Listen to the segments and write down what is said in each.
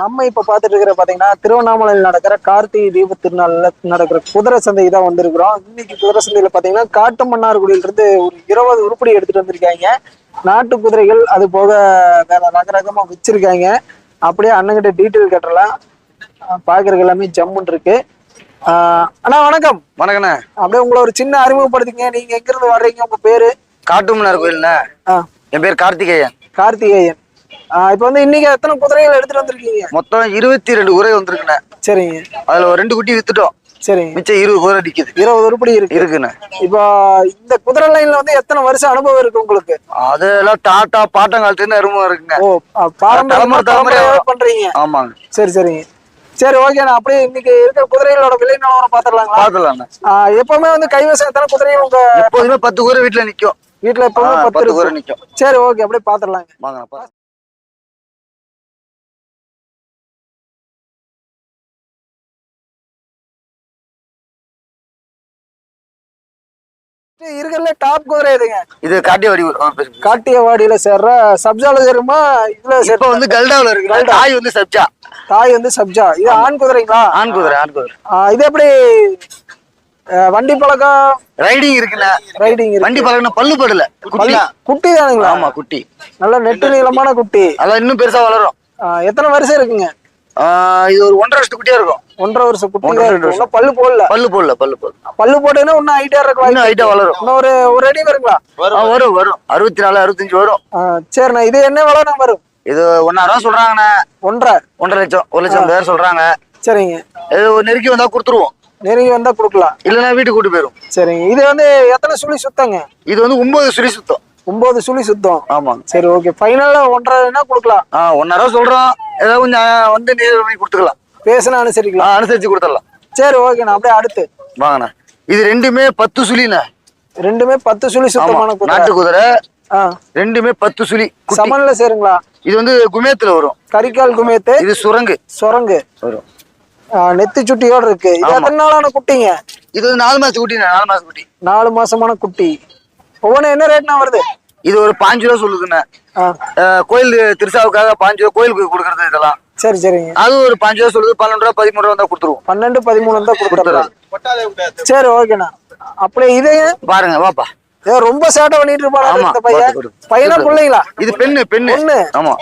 நம்ம இப்ப பாத்துட்டு இருக்கிற பாத்தீங்கன்னா திருவண்ணாமலையில் நடக்கிற கார்த்திகை தீப திருநாள்ல நடக்கிற குதிரை சந்தைக்கு தான் வந்திருக்கிறோம். இன்னைக்கு குதிரை சந்தையில பாத்தீங்கன்னா காட்டு இருந்து ஒரு இருபது உருப்படி எடுத்துட்டு வந்திருக்காங்க. நாட்டு குதிரைகள் அது போக வேற ரக வச்சிருக்காங்க. அப்படியே அண்ணங்கிட்ட டீட்டெயில் கேட்டலாம் பாக்குறதுக்கு எல்லாமே ஜம்முன் இருக்கு. அண்ணா வணக்கம். வணக்கண்ணே. அப்படியே உங்களை ஒரு சின்ன அறிமுகப்படுத்திங்க. நீங்க எங்க இருந்து வர்றீங்க உங்க பேரு? காட்டுமன்னார் கோயில்ண்ணே என் பேர் கார்த்திகேயன். கார்த்திகேயன். இப்ப வந்து இன்னைக்கு எத்தனை குதிரைகள் எடுத்துட்டு வந்திருக்கீங்க? மொத்தம் இருபத்தி ரெண்டு குதிரை வந்திருக்குண்ணே. சரிங்க. அதுல ஒரு ரெண்டு குட்டி வித்துட்டோம். சரிங்க. மிச்சம் இருபது குதிரை நிக்குது இருபது உருப்படி இருக்கு. இருக்குண்ணே. இப்போ இந்த குதிரை லைன்ல வந்து எத்தனை வருஷம் அனுபவம் இருக்கு உங்களுக்கு? அதெல்லாம் டாட்டா பாட்டங்காலத்துல இருந்து அருமை இருக்குங்க ஓ தலைமுறை தலைமுறையா. பண்றீங்க. ஆமாங்க. சரி சரிங்க. சரி ஓகே நான் அப்படியே இன்னைக்கு இருக்கிற குதிரைகளோட விலை நிலவரம் பாத்துடலாங்களா பாத்துலாண்ணே ஆ, எப்பவுமே வந்து கைவசம் எத்தனை குதிரையும் உங்க எப்போதுமே பத்து குதிரை வீட்டுல நிக்கும். வீட்டுல எப்பவுமே பத்து குதிரை நிக்கும். சரி ஓகே அப்படியே பாத்துடலாங்க வாங்கண்ணா இருக்கிறதுல டாப் குதிரை எதுங்க? இது காட்டியவாடி. காட்டியவாடியில சேர்ற சப்ஜால சேருமா இதுல இப்ப வந்து கல்டாவுல இருக்கு தாய் வந்து சப்ஜா. தாய் வந்து சப்ஜா. இது ஆண் குதிரைங்களா? ஆண் குதிரை ஆண் குதிரை. இது எப்படி வண்டி பழக்கம்? ரைடிங் இருக்குண்ணே. ரைடிங் வண்டி பழகின பல்லு படல குட்டி. தானுங்களா? ஆமா குட்டி. நல்ல நெட்டு நீளமான குட்டி. அதான் இன்னும் பெருசா வளரும். எத்தனை வருஷம் இருக்குங்க? இது ஒரு ஒன்றரை வருஷத்து குட்டியா இருக்கும். ஒன்றரை வருஷம் குட்டி. இன்னும் பல்லு போடல. பல்லு போடல பல்லு போடல. பல்லு போட்டேன்னா இன்னும் ஹைட்டா இருக்கு இன்னும் ஹைட்டா வளரும். இன்னும் ஒரு ஒரு அடி வருங்களா? வரும் வரும். அறுபத்தி நாலு அறுபத்தஞ்சு வரும். ஆ, சரிண்ணா. இது என்ன விலை நான் வரும்? இது ஒன்னாயிரம் ரூபா சொல்றாங்கண்ணே. ஒன்றரை. ஒன்றரை லட்சம் ஒரு லட்சம் பேர் சொல்றாங்க. சரிங்க. இது ஒரு நெருக்கி வந்தா கொடுத்துருவோம். நெருங்கி வந்தா கொடுக்கலாம். இல்லைன்னா வீட்டுக்கு கூட்டு போயிரும். சரிங்க. இது வந்து எத்தனை சுழி சுத்தங்க? இது வந்து ஒன்பது சுழி சுத்தம். ஒன்பது சுழி சுத்தம். ஆமாங்க. சரி ஓகே ஃபைனல்ல ஒன்றரைனா கொடுக்கலாம். ஆ ஒன்னாயிரம் ரூபா சொல்றோம். ஏதாவது கொஞ்சம் வந்து நேர் பண்ணி கொடுத்துக்கலாம். பேசினா அனுசரிக்கலாம். அனுசரிச்சு கொடுத்துடலாம். சரி ஓகேண்ணா அப்படியே அடுத்து. வாங்கண்ணா. இது ரெண்டுமே பத்து சுழிண்ணே. ரெண்டுமே பத்து சுழி சுத்தமான நாட்டு குதிரை. ரெண்டுமே பத்து சுழி குட்டி. சமன்ல சேருங்களா? இது வந்து குமேத்துல வரும். கரிக்கால் குமேத்து. இது சுரங்கு. சுரங்கு. வரும். நெத்தி சுட்டியோட இருக்கு. இது. எத்தனை நாளான குட்டிங்க? இது வந்து நாலு மாசம் குட்டிண்ணே நாலு மாசம் குட்டி. நாலு மாசமான குட்டி. ஒவ்வொன்று என்ன ரேட்னா வருது? இது ஒரு பாஞ்சு ரூபா சொல்லுதுண்ணே. கோயில் திருசாவுக்காக பாஞ்சு ரூபா கோயிலுக்கு கொடுக்கறது இதெல்லாம். சரி சரிங்க. அது ஒரு பாஞ்சு ரூபா சொல்லுது பன்னெண்டு ரூபா பதிமூணு ரூபா தான் கொடுத்துருவோம். பன்னெண்டு பதிமூணு தான் கொடுத்துடலாம் சரி ஓகேண்ணா. அப்படியே இது பாருங்க வாப்பா. ஏ, ரொம்ப சேட்டை பண்ணிட்டு இந்த பையன். பையனா பிள்ளைங்களா? இது பெண்ணு பெண்ணு. பெண்ணு. ஆமா.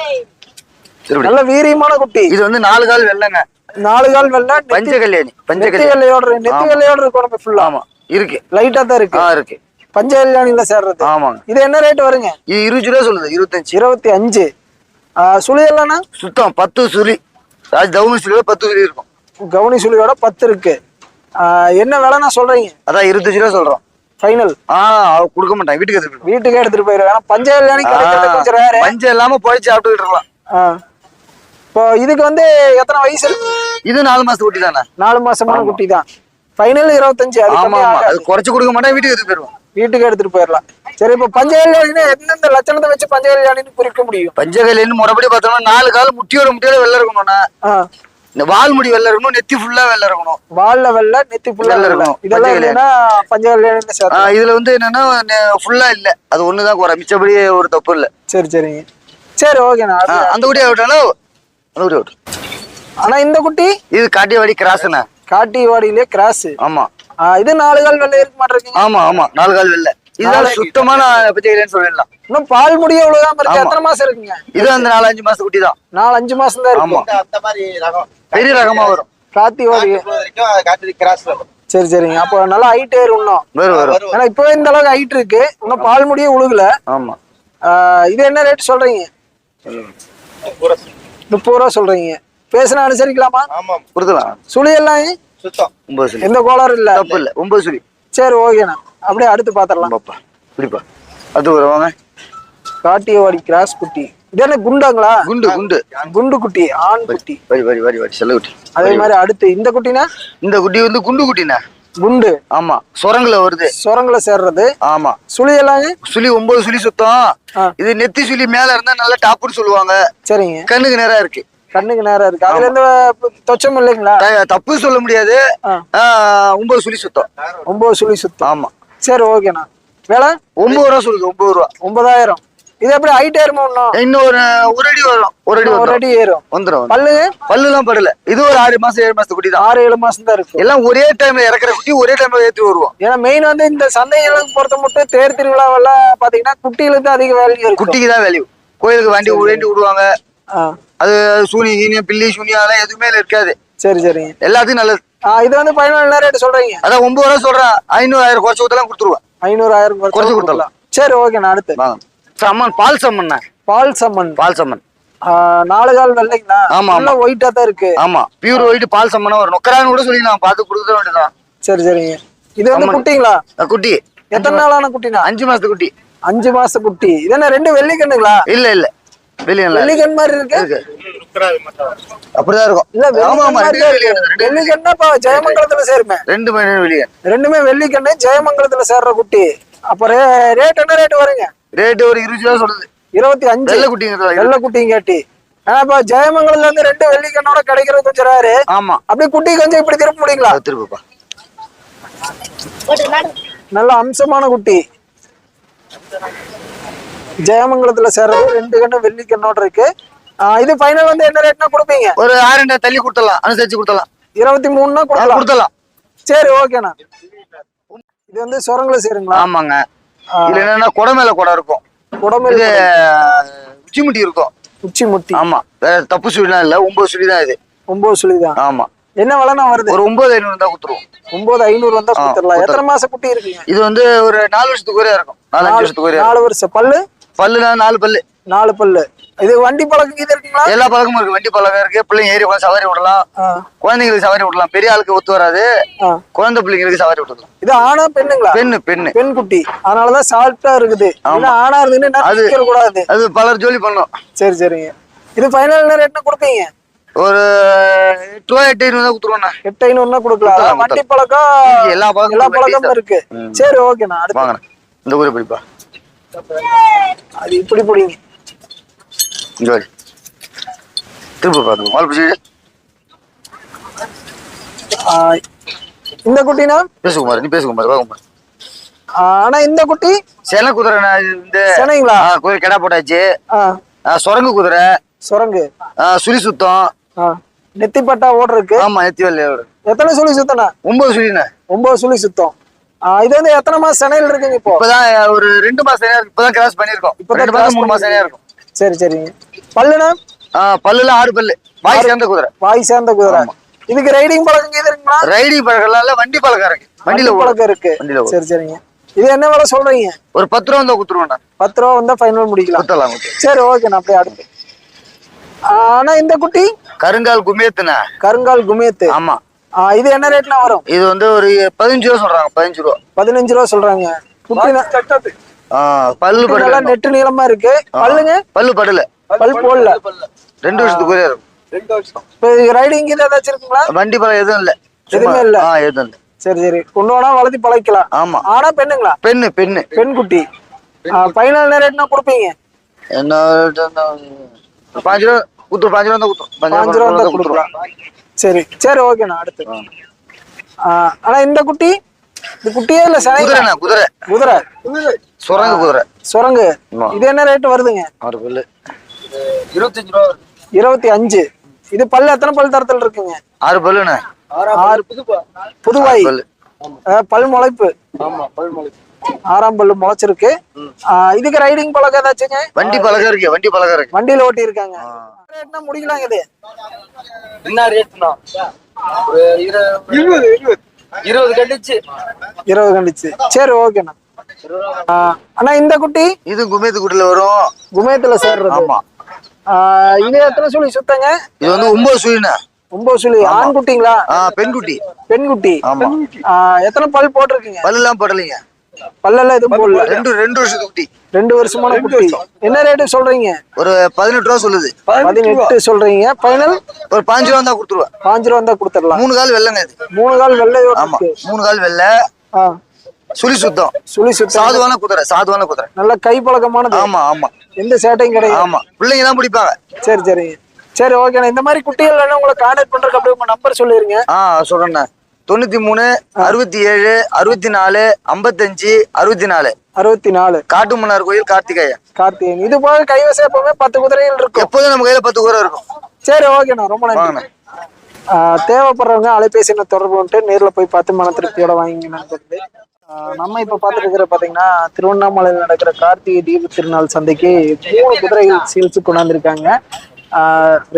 நல்ல வீரியமான குட்டி. இது வந்து நாலு கால் வெள்ளைங்க. நாலு கால் வெள்ள பஞ்ச கல்யாணி பஞ்ச நெத்தி கல்யாணி வெள்ளையோட இருக்கு. நெத்தி ஆமா. வெள்ளையோட இருக்கு உடம்பு ஃபுல்லா ஆமா இருக்கு. லைட்டா தான் இருக்கு. ஆ இருக்கு. பஞ்ச கல்யாணில சேர்றது. ஆமாங்க. இது என்ன ரேட் வருங்க? இது இருபது ரூபா சொல்லுது இருபத்தஞ்சு. இருபத்தி அஞ்சு. சுழி இல்லைன்னா சுத்தம் பத்து சுழி ராஜ் தவுமி சுழியோட பத்து சுழி இருக்கும். கவுனி சுழியோட பத்து இருக்கு. என்ன விலைன்னா சொல்றீங்க? அதான் இருபத்தஞ்சு ரூபா சொல்றோம். ஃபைனல் ஆ கொடுக்க மாட்டான். வீட்டுக்கு எடுத்துட்டு. வீட்டுக்கே எடுத்துட்டு போயிருவேன் ஏன்னா பஞ்ச கல்யாணி கிடைக்கிறது கொஞ்சம் ரேரு ஆ, பஞ்சம் இல்லாம போயிடுச்சு சாப்பிட்டுக்கிட்டு இருக்கலாம். ஆ. இப்போ இதுக்கு வந்து எத்தனை வயசு இருக்கு? இது நாலு மாசத்து குட்டி தானே நாலு மாசமான குட்டி தான் ஃபைனல் இருபத்தஞ்சு ஆமா. அது குறைச்சு கொடுக்க மாட்டேன் வீட்டுக்கு எடுத்துட்டு போயிருவான் வீட்டுக்கு எடுத்துட்டு போயிடலாம் சரி இப்போ பஞ்ச கல்யாணினா எந்தெந்த லட்சணத்தை வச்சு பஞ்ச கல்யாணின்னு குறிக்க முடியும்? பஞ்சகலின்னு முறைப்படி பார்த்தோம்னா நாலு கால் முட்டியோட முட்டியோட வெள்ளை இருக்கணும்னா இந்த வால் முடி வெள்ளை இருக்கணும் நெத்தி ஃபுல்லா வெள்ளை இருக்கணும். வால்ல வெள்ள நெத்தி புள்ள வெள்ளை இருக்கணும். இதெல்லாம் பஞ்ச கல்யாணி. என்னன்னா பஞ்ச கல்யாணின்னு ஆ, சேர்த்து இதுல வந்து என்னன்னா ஃபுல்லா இல்ல. அது ஒண்ணுதான் குறை. மிச்சபடி ஒரு தப்பு இல்ல. சரி சரிங்க. சரி ஓகேண்ணா அந்த குட்டி விட்டாலும் அந்த குட்டி விட்டு ஆனா இந்த குட்டி? இது காட்டியவாடி கிராஸ்ண்ணே. காட்டி வாடியிலே கிராஸ். ஆமா. இது நாலு கால் வெள்ளை இருக்க மாட்டிருக்கீங்க? ஆமா ஆமா. நாலு கால் வெள்ளை. இதனால சுத்தமான பஞ்சகலின்னு சொல்லிடலாம். இன்னும் பால் முடிய இவ்வளவுதான் இருக்கு? ஆமா. எத்தனை மாசம் இருக்குங்க? இது அந்த நாலு அஞ்சு மாசம் குட்டி தான். நாலு அஞ்சு மாசம் தான் ஆமா இருக்கும். அந்த மாதிரி ரகம் பெரிய ரகமா வரும். காத்தி வாடி இப்போ வரைக்கும் வரும். சரி சரிங்க. அப்போ நல்லா ஹைட் ஏறு இன்னும். வரும் ஏன்னா இப்பவே இந்த அளவுக்கு ஹைட் இருக்கு. இன்னும் பால் முடிய உழுகல. ஆமா. இது என்ன ரேட் சொல்றீங்க? முப்பது ரூபா சொல்றீங்க. பேசினா அனுசரிக்கலாமா? ஆமாம். கொடுக்கலாம் சுழி எல்லாம் சுத்தம். ஒன்பது சொல்லி எந்த கோளாறும் இல்ல. தப்பு இல்ல. ஒன்பது சொல்லி சரி ஓகேண்ணா அப்படியே அடுத்து பாத்திரலாம். பாப்பா பிடிப்பா அது ஒரு வாங்க. காட்டியவாடி கிராஸ் குட்டி. இது என்ன குண்டாங்களா? குண்டு குண்டு. குண்டு குட்டி ஆண் குட்டி. வரி வரி வரி வரி. செல்ல குட்டி. அதே மாதிரி அடுத்து இந்த குட்டினா? இந்த குட்டி வந்து குண்டு குட்டிண்ணே குண்டு. ஆமா. சுரங்குல வருது. சுரங்குல சேர்றது. ஆமா. சுழி எல்லாம்? சுழி ஒன்பது சுழி சுத்தம். இது நெத்தி சுழி மேல இருந்தா நல்லா டாப்புன்னு சொல்லுவாங்க. சரிங்க. கண்ணுக்கு நேரா இருக்கு. கண்ணுக்கு நேரம் இருக்கு. அதுல இருந்து தொச்சம் இல்லைங்களா? தப்பு சொல்ல முடியாது. ஒன்பது சுழி சுத்தம். ஒன்பது சுழி சுத்தம். ஆமா. சரி ஓகேண்ணா விலை? ஒன்பது ரூபா சொல்லுது ஒன்பது ரூபா. ஒன்பதாயிரம். இது எப்படி ஹைட் ஏறுமா இன்னும் இன்னும் ஒரு ஒரு அடி வரும். ஒரு அடி ஒரு அடி ஏறும். வந்துரும் வந்துரும். பல்லுங்க பல்லுலாம் படல. இது ஒரு ஆறு மாசம் ஏழு மாசத்து குட்டி தான். ஆறு ஏழு மாசம் தான் இருக்கு. எல்லாம் ஒரே டைம்ல இறக்குற குட்டி ஒரே டைம்ல ஏத்தி வருவோம். ஏன்னா மெயின் வந்து இந்த சந்தைகளுக்கு பொறுத்த மட்டும் தேர் திருவிழாவெல்லாம் பாத்தீங்கன்னா குட்டிகளுக்கு அதிக வேல்யூ குட்டிக்கு தான் வேல்யூ கோயிலுக்கு வண்டி வேண்டி விடுவாங்க. அது சூனி கீனியம் பில்லி சூனியம் அதெல்லாம் எதுவுமே இருக்காது. சரி சரிங்க எல்லாத்துக்கும் நல்லது. இது வந்து பதினாலு ரேட் சொல்றீங்க. அதான் ஒன்பது ரூபா சொல்றேன் ஐநூறு ஆயிரம் குறைச்சு ஊத்தலாம் கொடுத்துருவேன் ஐநூறு ஆயிரம் குறைச்சு கொடுத்துடலாம். சரி ஓகே நான் அடுத்து. சம்மன் பால் சம்மன் பால் சம்மன். பால் சம்மன். நாலு கால் வெள்ளைங்களா? ஆமா, நல்லா ஒயிட்டா தான் இருக்கு. ஆமா. பியூர் ஒயிட் பால் சம்மனா வரும். நொக்கரான்னு கூட சொல்லிக்கலாம் பார்த்து கொடுத்துட வேண்டியதான் சரி சரிங்க. இது வந்து. குட்டிங்களா? குட்டி. எத்தனை நாளான குட்டினா? அஞ்சு மாசத்து குட்டி. அஞ்சு மாச குட்டி. இது என்ன ரெண்டு வெள்ளிக்கண்ணுங்களா? இல்ல இல்ல. இருக்கு. வெள்ளிக்கண் மாதிரி இருக்கு? அப்படிதான் இருக்கும். வெள்ளிக்கண் வெள்ளிக்கண்ணா ஜெயமங்கலத்துல சேருமே. ரெண்டு வெளியே ரெண்டுமே வெள்ளிக்கண்ணு ஜெயமங்கலத்துல சேர்ற குட்டி. அப்ப ரேட் என்ன ரேட் வருங்க ரேட்டு ஒரு இருபது ரூபா சொல்லுது. இருபத்தி அஞ்சு. வெள்ளை குட்டிங்கிறதா வெள்ளை குட்டிங்க கேட்டி. ஆனா ஜெயமங்கலத்துல இருந்து ரெண்டு வெள்ளிக்கண்ணோட கிடைக்கிறது கொஞ்சம் ரேரு ஆமா. அப்படியே குட்டி கொஞ்சம் இப்படி திருப்ப முடியுங்களா? திருப்பப்பா. நல்ல அம்சமான குட்டி. ஜெயமங்கலத்துல சேர்றது ரெண்டு கண்ணு வெள்ளி கண்ணோட இருக்கு. இது ஃபைனல் வந்து என்ன ரேட்னா கொடுப்பீங்க? ஒரு ஆயிரம் ரெண்டாயிரம் தள்ளி கொடுத்துடலாம் அனுசரிச்சு கொடுத்துடலாம். இருபத்தி மூணுனா கொடுக்கலாம். கொடுத்துடலாம். சரி ஓகேண்ணா இது வந்து சுரங்கல சேருங்களா? ஆமாங்க. இதுல என்னன்னா குடை மேல குடம் இருக்கும். இது உச்சி முட்டி இருக்கும். உச்சி முட்டி ஆமா. வேற தப்பு சுழிலாம் இல்ல. ஒன்பது சுழி தான் இது. ஒன்பது சுழிதான் ஆமா. என்ன விலைண்ணா வருது? ஒரு ஒன்பது ஐநூறு தான் கொடுத்துருவோம். ஒன்பது ஐநூறு வந்தா கொடுத்துடலாம். எத்தனை மாசம் குட்டி இருக்குங்க? இது வந்து ஒரு நாலு வருஷத்துக்கு ஒரே இருக்கும். நாலு வருஷத்துக்கு ஒரே நாலு வருஷம். பல்லு? பல்லுனா நாலு பல்லு. நாலு பல்லு. இது வண்டி பழக்கம் இது இருக்குங்களா? எல்லா பழக்கமும் இருக்கு. வண்டி பழக்கம் இருக்கு. பிள்ளைங்க ஏறி உட்காந்து சவாரி விடலாம். குழந்தைங்களுக்கு சவாரி விடலாம். பெரிய ஆளுக்கு ஒத்து வராது. குழந்தை பிள்ளைங்களுக்கு சவாரி விடலாம். இது ஆணா பெண்ணுங்களா? பெண்ணு பெண்ணு. பெண் குட்டி. அதனாலதான் சால்ட்டா இருக்குது. ஆணா இருந்துன்னு அது- கூடாது அது பலர் ஜோலி பண்ணும். சரி சரிங்க. இது ஃபைனல் என்ன ரேட்னா கொடுப்பீங்க? ஒரு எட்டு ரூபா எட்டு ஐநூறு கொடுத்துருவோண்ணா. எட்டு ஐநூறுனா கொடுக்கலாம். வண்டி பழக்கம் எல்லா பழக்கமும் எல்லா இருக்கு, பழக்கமும் இருக்கு. சரி ஓகேண்ணா அடுத்து. இந்த ஊரை படிப்பா. அது இப்படி பிடிங்க. இங்க திரும்ப பார்த்து மால் பிடிச்சிட்டு ஆ, இந்த குட்டினா? பேசு குமார் நீ பேசு குமார் வா குமார் ஆ, ஆனா இந்த குட்டி? சென இது இந்த சென்னைங்களா ஆ, கோயில் கிடா போட்டாச்சு. சுரங்கு குதிரை. சுரங்கு. சுழி சுத்தம். ஆ நெத்திப்பட்டா ஓடு இருக்கு ஆமா எத்தி வெள்ளையோட எத்தனை சுழி சுத்தண்ணா ஒன்பது சுழிண்ணா. ஒன்பது சுழி சுத்தம். இது வந்து எத்தனை மாசம் சென்னையில் இருக்குங்க இப்போ? இப்பதான் ஒரு ரெண்டு மாசம் இப்பதான் கிராஸ் பண்ணிருக்கோம் இப்பதான் ரெண்டு மாசம் மூணு மாசம் இருக்கும். சரி சரிங்க. பல்லுனா பல்லுல ஆறு பல்லு. வாய் சேர்ந்த குதிரை. வாய் சேர்ந்த குதிரை. இதுக்கு ரைடிங் பழக்கம் இது இருக்குங்களா? ரைடிங் பழக்கம் இல்ல வண்டி பழக்கம் இருக்கு. வண்டியில. பழக்கம் இருக்கு. வண்டியில. சரி சரிங்க. இது என்ன விலை சொல்றீங்க? ஒரு பத்து ரூபா வந்தா குத்துருவேன் பத்து ரூபா வந்தா ஃபைனல் முடிக்கலாம். சரி ஓகே நான் அப்படியே அடுத்து. ஆனா இந்த குட்டி? கருங்கால் குமியத்துண்ணா. கருங்கால் குமியத்து. ஆமா. இது என்ன ரேட்னா வரும்? இது வந்து ஒரு பதினஞ்சு ரூபா சொல்றாங்க பதினஞ்சு ரூபா. பதினஞ்சு ரூபா சொல்றாங்க. குட்டி பல்லு படல. நெட்டு நீளமா இருக்கு. பல்லுங்க? பல்லு படல. பல் போடல. ரெண்டு வருஷத்துக்கு இருக்கும் ரெண்டு வருஷம். இப்போ ரைடிங் இது ஏதாச்சும் இருக்குங்களா? வண்டி பழம் எதுவும் இல்ல. எதுவுமே இல்ல. ஆ எதுவும் இல்ல. சரி சரி. கொண்டு வேணா வளர்த்தி பழக்கலாம் ஆமா. ஆனா பெண்ணுங்களா? பெண்ணு பெண்ணு. பெண் குட்டி. ஃபைனல் என்ன ரேட்னா கொடுப்பீங்க? என்ன பாஞ்சு ரூபா குத்துரு பாஞ்சு ரூபா தான் குத்துரும் பாஞ்சு ரூபா தான் குத்துரும் கொடுக்கலாம். சரி. சரி ஓகேண்ணா அடுத்து. ஆனா இந்த குட்டி? இந்த குட்டியே இல்ல சனை குதிரைண்ணா குதிரை. குதிரை. சுரங்க குதிரை. சுரங்கு. இது என்ன ரேட் வருதுங்க? ஆறு பல்லு. இருபத்தஞ்சு ரூபா. இருபத்தி அஞ்சு. இது பல்லு எத்தனை பல் தரத்தில் இருக்குங்க? ஆறு பல்லுண்ணே ஆறு புதுப்பா. புதுவாய். பல் முளைப்பு. ஆமா பல்மொழி ஆறாம் பல்லு முளைச்சிருக்கு. இதுக்கு ரைடிங் பழக்கம் ஏதாச்சுங்க? வண்டி பழகம் இருக்கு வண்டி பழகம் இருக்கு. வண்டியில ஓட்டி இருக்காங்க ரேட்னா முடிக்கலாம் இது. என்ன ரேட்னா? ஒரு இருபது இருபது. இருபது கண்டிச்சு. இருபது கண்டிச்சு. சரி ஓகேண்ணா அண்ணா. இந்த குட்டி? இது குமேத்து குட்டில வரும். குமயத்துல சேர்றது. ஆமா. இது எத்தனை சுழி சுத்தங்க? இது வந்து ஒன்பது சுழிண்ணே. ஒன்பது சுழி. ஆண் குட்டிங்களா பெண் குட்டி பெண் குட்டி ஆமா. எத்தனை பல் போட்டிருக்கீங்க? பல்லுலாம் படலைங்க. பல்லெல்லாம் எதுவும் போடல. ரெண்டு ரெண்டு வருஷத்து குட்டி. ரெண்டு வருஷமான குட்டி. என்ன ரேட்டு சொல்றீங்க? ஒரு பதினெட்டு ரூபா சொல்லுது. பதினெட்டு சொல்றீங்க. ஃபைனல் ஒரு பாஞ்சு ரூபா தான் கொடுத்துருவேன் பாஞ்சு ரூபா தான் கொடுத்துடலாம். மூணு கால் வெள்ளைங்க இது. மூணு கால் வெள்ளையோட ஆமா. மூணு கால் வெள்ளை சுழி சுத்தம். சுழி சுத்தம். சாதுவான குதிரை சாதுவான குதிரை. நல்ல கை பழக்கமானது. ஆமா ஆமா. எந்த சேட்டையும் கிடையாது. ஆமா. பிள்ளைங்க தான் பிடிப்பாங்க. சரி சரிங்க. சரி ஓகேண்ணா இந்த மாதிரி குட்டிகள் வேணும் உங்களை கான்டாக்ட் பண்றதுக்கு அப்படியே உங்க நம்பர் சொல்லிருங்க. ஆ சொல்றேண்ணே. தொண்ணூத்தி மூணு அறுபத்தி ஏழு அறுபத்தி நாலு ஐம்பத்தஞ்சு அறுபத்தி நாலு. அறுபத்தி நாலு. காட்டுமன்னார் கோயில் கார்த்திகேயன். கார்த்திகேயன். இது போக கைவசம் எப்பவுமே பத்து குதிரைகள் இருக்கும். எப்போதும் நம்ம கையில பத்து கூரை இருக்கும். சரி ஓகேண்ணா ரொம்ப நன்றி. தேவைப்படுறவங்க அலைபேசி தொடர்பு கொண்டு நேர்ல போய் பார்த்து மன திருப்தியோட வாங்கி நண்பர்களே ஆஹ் நம்ம இப்ப பார்த்துட்டு இருக்கிற பாத்தீங்கன்னா திருவண்ணாமலையில் நடக்கிற கார்த்திகை தீப திருநாள் சந்தைக்கு மூணு குதிரைகள் சீல்ஸு கொண்டாந்துருக்காங்க.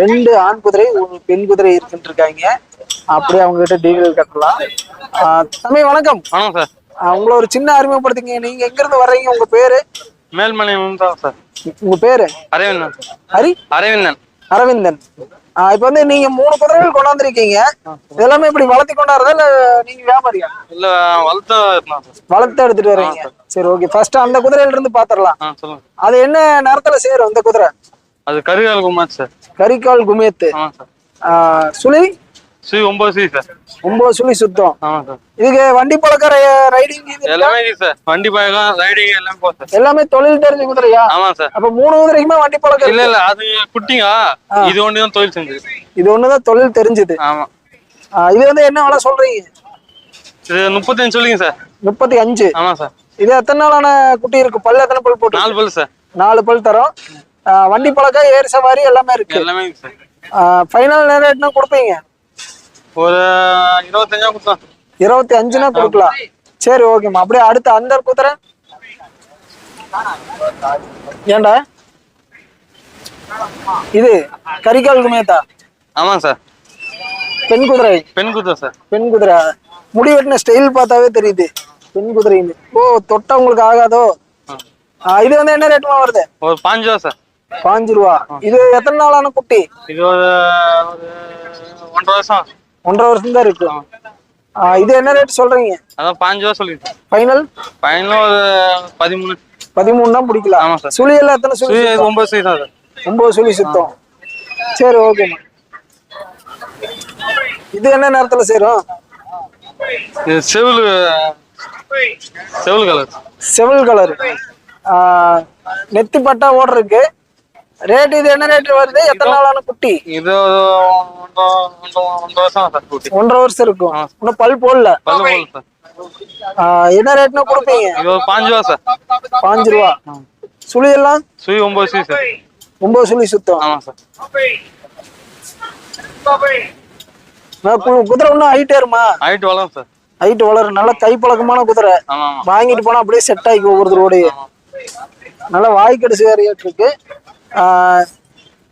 ரெண்டு ஆண் குதிரை ஒரு பெண் குதிரை இருக்குன்னு இருக்காங்க அப்படியே அவங்க கிட்ட டீட்டெயில் கட்டலாம் தம்பி வணக்கம். வணக்கம் சார். உங்களை ஒரு சின்ன அறிமுகப்படுத்திங்க. நீங்க எங்க இருந்து வர்றீங்க? உங்க பேரு? மேல்மலையம் தான் சார். உங்க பேரு? அரவிந்தன். ஹரி? அரவிந்தன். அரவிந்தன். இப்ப வந்து நீங்க மூணு குதிரைகள் கொண்டாந்துருக்கீங்க. இதெல்லாமே இப்படி வளர்த்தி கொண்டாடுறதா? இல்ல நீங்க வியாபாரியா? இல்ல வளர்த்த வளர்த்து எடுத்துட்டு வர்றீங்க. சரி. ஓகே ஃபர்ஸ்ட் அந்த குதிரையில இருந்து பாத்திரலாம் சொல்லுங்க. அது என்ன நேரத்துல சேரும் இந்த குதிரை? அது கருகால் குமார் சார். சார். ஆஹ் சுழி? சி ஒன்பது சி சார். ஒன்பது சுழி சுத்தம். ஆமாம் சார். இதுக்கு வண்டி பழக்க ரைடிங் எல்லாமே சார். வண்டி பயகம் ரைடிங் எல்லாமே போ சார். எல்லாமே தொழில் தெரிஞ்ச குதிரையா? ஆமாம் சார். அப்ப மூணு குதிரைக்குமே வண்டி பழக்கம் இல்ல. இல்ல அது குட்டிங்க. இது ஒன்று தான் தொழில் செஞ்சது. இது ஒண்ணுதான் தொழில் தெரிஞ்சது. ஆமா. இது வந்து என்ன விலை சொல்றீங்க? இது முப்பத்தஞ்சு சொல்லுங்க சார். முப்பத்தி அஞ்சு. ஆமா சார். இது எத்தனை நாளான குட்டி இருக்கு? பல்லு எத்தனை பல் போட்டு நாலு பல் சார். நாலு பல் தரோம். வண்டி பழக்கம் ஏர் சவாரி எல்லாமே இருக்கு. எல்லாமே ஃபைனல் ரேட்னா கொடுப்பீங்க? ஒரு இருபத்தஞ்சா கொடுத்தோம் இருபத்தி அஞ்சுனா கொடுக்கலாம். சரி ஓகேம்மா அப்படியே அடுத்து அந்த குதிரை ஏன்டா? இது கரிகால் குமேத்தா? ஆமாங்க சார் பெண் குதிரை. பெண் குதிரை சார் பெண் குதிரை. முடி வெட்டின ஸ்டைல் பார்த்தாவே தெரியுது. பெண் குதிரைன்னு. ஓ தொட்டா உங்களுக்கு ஆகாதோ இது வந்து என்ன ரேட்டுமா வருது? ஒரு பாஞ்சு ரூபா சார் பாஞ்சு ரூபா இது எத்தனை நாளான குட்டி? இது ஒரு ஒன்றரை வருஷம். ஒன்றரை வருஷம் தான் இருக்கு. இது என்ன ரேட் சொல்றீங்க? அதான் பாஞ்சு ரூபா சொல்லிருக்கேன் ஃபைனல் ஃபைனல் ஒரு பதிமூணு. பதிமூணு தான் பிடிக்கலாம். ஆமா சார். சுழி எல்லாம் எத்தனை சுழி ஒன்பது சைஸ் தான் ஒன்பது சுழி சுத்தம். சரி ஓகேம்மா இது என்ன நேரத்துல சேரும்? இது செவில் செவில் கலர். செவல் கலர். நெத்தி பட்டா ஓடுறதுக்கு ரேட் இது என்ன ரேட் வருது? எத்தனை நாளான குட்டி? இது ஒன்றரை வருஷம் இருக்கும். இன்னும் பல் போடல. என்ன ரேட்னா கொடுப்பீங்க? இது பாஞ்சு ரூபா சார். பாஞ்சு ரூபா. சுழி எல்லாம் சுய ஒன்பது சைஸ் சார். ஒன்பது சுழி சுத்தம். ஆமாம் சார். குதிரை இன்னும் ஹைட் ஏறுமா? ஹைட் வளரும் சார். ஹைட் வளரும். நல்ல கை பழக்கமான குதிரை வாங்கிட்டு போனா அப்படியே செட் ஆகி ஒவ்வொருத்தரோடய நல்ல வாய்க்கடிச்சு வேறியாட்டு இருக்கு ஆ,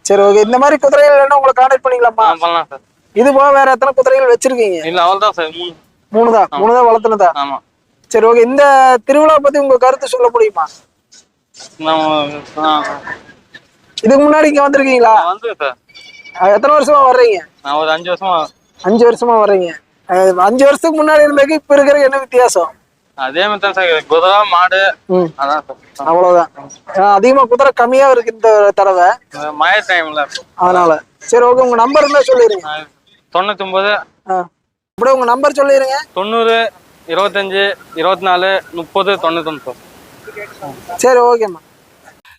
சரி ஓகே இந்த மாதிரி குதிரைகள் வேணும் உங்களை கான்டாக்ட் பண்ணிக்கலாமா ஆ பண்ணலாம் சார். இது போக வேற எத்தனை குதிரைகள் வச்சிருக்கீங்க? இல்லை அவள் தான் சார். மூணு. மூணு தான் மூணு தான் வளர்த்துனதா? ஆமாம் சரி ஓகே இந்த திருவிழா பத்தி உங்க கருத்து சொல்ல முடியுமா? இதுக்கு முன்னாடி இங்க வந்திருக்கீங்களா? எத்தனை வருஷமா வர்றீங்க? நான் ஒரு அஞ்சு வருஷமா அஞ்சு வருஷமா வர்றீங்க. அஞ்சு வருஷத்துக்கு முன்னாடி இருந்ததுக்கு இப்ப இருக்கிற என்ன வித்தியாசம்? அதே மாதிரி தான் சார் குதிரை மாடு அதான் சார். அவ்வளவுதான். அதிகமா குதிரை கம்மியா இருக்கு இந்த தடவை. மழை டைம்ல அதனால. சரி ஓகே உங்க நம்பர் இருந்தா சொல்லிடுங்க தொண்ணூத்தி ஒன்பது ஆ. அப்படியே உங்க நம்பர் சொல்லிடுங்க தொண்ணூறு இருபத்தஞ்சு இருபத்தி நாலு முப்பது தொண்ணூத்தொன்று சார் சரி ஓகேம்மா.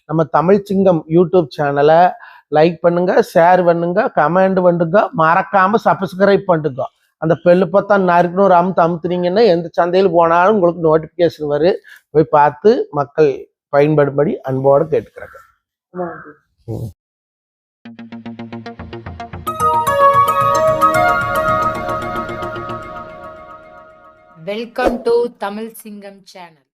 நம்ம தமிழ் சிங்கம் யூடியூப் சேனலை லைக் பண்ணுங்க ஷேர் பண்ணுங்க கமெண்ட் பண்ணுங்க மறக்காம சப்ஸ்கிரைப் பண்ணுங்க. அந்த பெல்லு பார்த்தா நறுக்குன்னு ஒரு அமுத்து அமுத்துனீங்கன்னா எந்த சந்தையில் போனாலும் உங்களுக்கு நோட்டிஃபிகேஷன் வரும். போய் பார்த்து மக்கள் பயன்படும்படி அன்போடு கேட்டுக்கிறாங்க. வெல்கம் டு தமிழ் சிங்கம் சேனல்